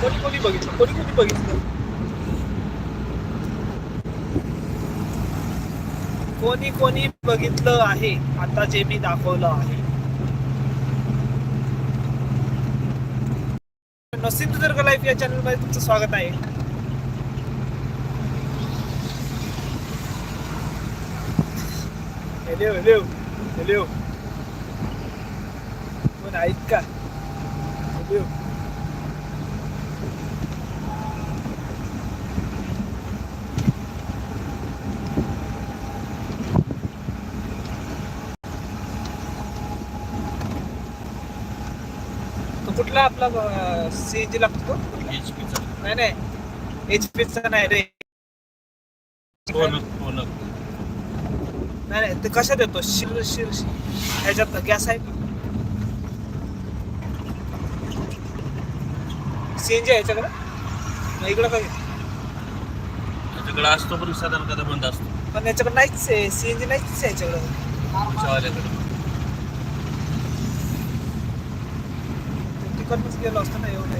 कोणी कोणी बघितलं? कोणी कोणी बघितलं? कोणी कोणी बघितलं आहे. आता जे मी दाखवलं आहे. सिंधुदुर्ग लाईफ या चॅनलमध्ये तुमचं स्वागत आहे. हॅलो हेलो हॅलो कोण आहेत का? हॅलो कुठला आपला सीएनजी लागतो. नाही नाही. एच पीचा नाही रे. नाही नाही ते कशात येतो? शिर शिर ह्याच्यात गॅस आहे. सीएनजी आहे ह्याच्याकडे मग इकडं काय त्याच्याकडे असतो पण साधारण कदा बंद असतो. पण याच्याकडे नाहीच आहे. सीएनजी नाहीच आहे याच्याकडे. तुमच्यावाल्याकडे गेलो असतो ना एवढं.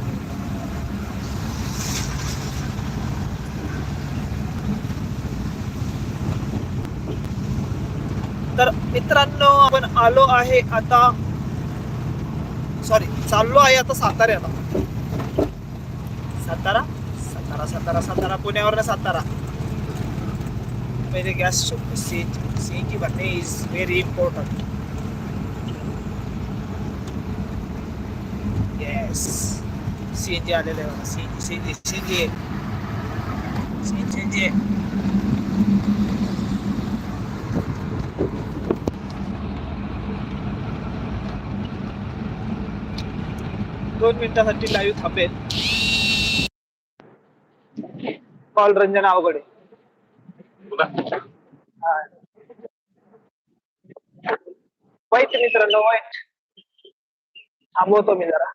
तर मित्रांनो आपण आलो आहे आता. सॉरी चाललो आहे आता साताऱ्याला. सातारा? सातारा सातारा सातारा. पुण्यावर सातारा. पहिले गॅस सी सी की भरणे is very important C N G आलेलं आहे बघा. C N G C N G C N G C N C N G दोन मिनिटासाठी लाईव्ह थांबेल. कॉल रंजना अवघडे वाईट मित्रांनो वाईट थांबवतो मी जरा.